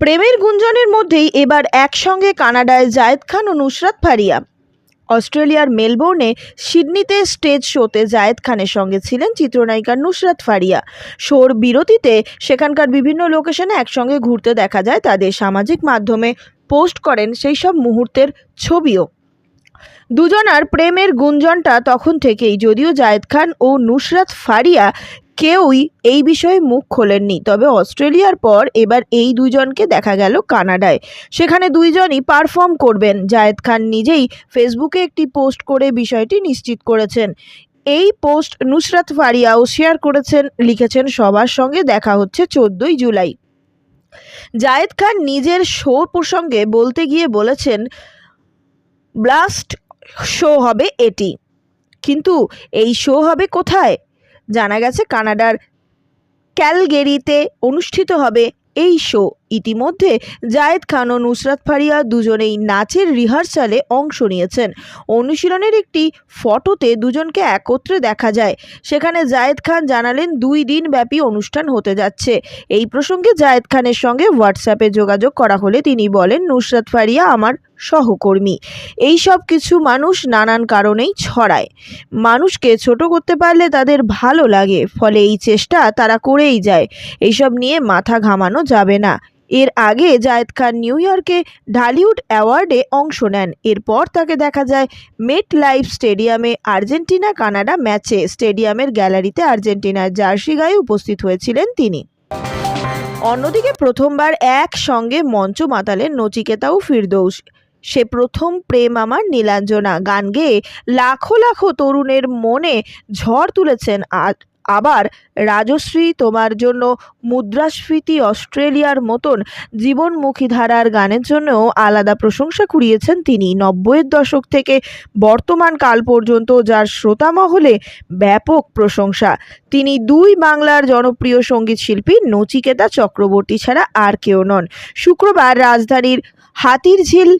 প্রেমের গুঞ্জনের মধ্যেই এবার একসঙ্গে কানাডায় জায়েদ খান ও নুসরাত ফারিয়া। অস্ট্রেলিয়ার মেলবোর্নে সিডনিতে স্টেজ শোতে জায়েদ খানের সঙ্গে ছিলেন চিত্রনায়িকা নুসরাত ফারিয়া। শোর বিরতিতে সেখানকার বিভিন্ন লোকেশনে একসঙ্গে ঘুরতে দেখা যায় তাদের সামাজিক মাধ্যমে পোস্ট করেন সেই সব মুহূর্তের ছবিও। দুজনার প্রেমের গুঞ্জনটা তখন থেকেই, যদিও জায়েদ খান ও নুসরাত ফারিয়া কেউই এই বিষয়ে মুখ খোলেননি। তবে অস্ট্রেলিয়ার পর এবার এই দুজনকে দেখা গেল কানাডায়। সেখানে দুইজনই পারফর্ম করবেন। জায়েদ খান নিজেই ফেসবুকে একটি পোস্ট করে বিষয়টি নিশ্চিত করেছেন। এই পোস্ট নুসরাত ফারিয়াও শেয়ার করেছেন, লিখেছেন, সবার সঙ্গে দেখা হচ্ছে চোদ্দোই জুলাই। জায়েদ খান নিজের শো প্রসঙ্গে বলতে গিয়ে বলেছেন, ব্লাস্ট শো হবে এটি। কিন্তু এই শো হবে কোথায়? জানা গেছে কানাডার ক্যালগেরিতে অনুষ্ঠিত হবে এই শো। ইতিমধ্যে জায়েদ খান ও নুসরাত ফারিয়া দুজনেই নাচের রিহার্সালে অংশ নিয়েছেন। অনুশীলনের একটি ফটোতে দুজনকে একত্রে দেখা যায়। সেখানে জায়েদ খান জানালেন, দুই দিন ব্যাপী অনুষ্ঠান হতে যাচ্ছে। এই প্রসঙ্গে জায়েদ খানের সঙ্গে হোয়াটসঅ্যাপে যোগাযোগ করা হলে তিনি বলেন, নুসরাত ফারিয়া আমার সহকর্মী। এই সব কিছু মানুষ নানান কারণেই ছড়ায়। মানুষকে ছোট করতে পারলে তাদের ভালো লাগে, ফলে এই চেষ্টা তারা করেই যায়। এইসব নিয়ে মাথা ঘামানো যাবে না। এর আগে জায়েদ খান নিউ ইয়র্কে ঢালিউড অ্যাওয়ার্ডে অংশ নেন। এরপর তাকে দেখা যায় মেট লাইফ স্টেডিয়ামে আর্জেন্টিনা কানাডা ম্যাচে। স্টেডিয়ামের গ্যালারিতে আর্জেন্টিনার জার্সি গায়ে উপস্থিত হয়েছিলেন তিনি। অন্যদিকে প্রথমবার একসঙ্গে মঞ্চ মাতালেন নচিকেতাও ফিরদৌস। সে প্রথম প্রেম আমার নীলাঞ্জনা। গান গেয়ে লাখো লাখো তরুণের মনে ঝড় তুলেছেন আবার রাজশ্রী তোমার জন্য মুদ্রাস্ফীতি অস্ট্রেলিয়ার মতন জীবনমুখী ধারার গানের জন্যও আলাদা প্রশংসা কুড়িয়েছেন তিনি। নব্বইয়ের দশক থেকে বর্তমান কাল পর্যন্ত যার শ্রোতা মহলে ব্যাপক প্রশংসা। তিনি দুই বাংলার জনপ্রিয় সংগীত শিল্পী নচিকেতা চক্রবর্তী ছাড়া আর কেউ নন। শুক্রবার রাজধানীর হাতিরঝিল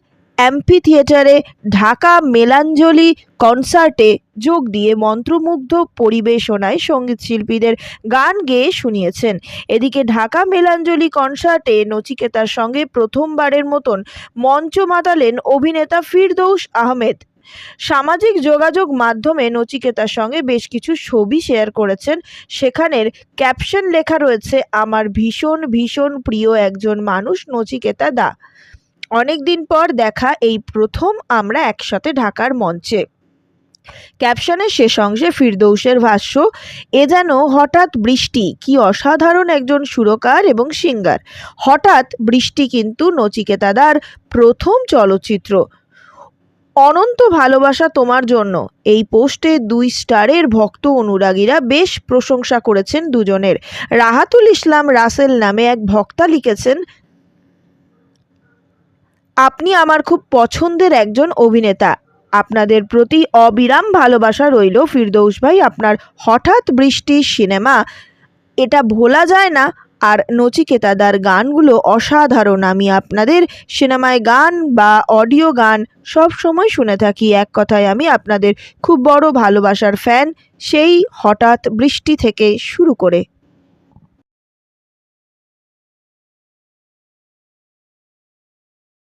অ্যাম্পি থিয়েটারে ঢাকা মেলাঞ্জলি কনসার্টে যোগ দিয়ে মন্ত্রমুগ্ধ পরিবেশনায় সংগীত শিল্পীদের গান গেয়ে শুনিয়েছেন। এদিকে ঢাকা মেলাঞ্জলি কনসার্টে নচিকেতার সঙ্গে প্রথমবারের মতন মঞ্চ মাতালেন অভিনেতা ফিরদৌস আহমেদ। সামাজিক যোগাযোগ মাধ্যমে নচিকেতার সঙ্গে বেশ কিছু ছবি শেয়ার করেছেন। সেখানের ক্যাপশন লেখা রয়েছে, আমার ভীষণ ভীষণ প্রিয় একজন মানুষ নচিকেতা দা। অনেক দিন পর দেখা এই প্রথম আমরা একসাথে ঢাকার মঞ্চে। ক্যাপশনের শেষ অংশে ফিরদৌসের ভাষ্য, এ যেন হঠাৎ বৃষ্টি, কি অসাধারণ একজন সুরকার এবং সিঙ্গার। হঠাৎ বৃষ্টি কিন্তু নচিকেতাদার প্রথম চলচ্চিত্র। অনন্ত ভালোবাসা তোমার জন্য। এই পোস্টে দুই স্টারের ভক্ত অনুরাগীরা বেশ প্রশংসা করেছেন দুজনের। রাহাতুল ইসলাম রাসেল নামে এক ভক্তা লিখেছেন আপনি আমার খুব পছন্দের একজন অভিনেতা। আপনাদের প্রতি অবিরাম ভালোবাসা রইল ফিরদৌস ভাই। আপনার হঠাৎ বৃষ্টির সিনেমা, এটা ভোলা যায় না। আর নচিকেতাদার গানগুলো অসাধারণ। আমি আপনাদের সিনেমায় গান বা অডিও গান সব সময় শুনে থাকি। এক কথায় আমি আপনাদের খুব বড় ভালোবাসার ফ্যান। সেই হঠাৎ বৃষ্টি থেকে শুরু করে।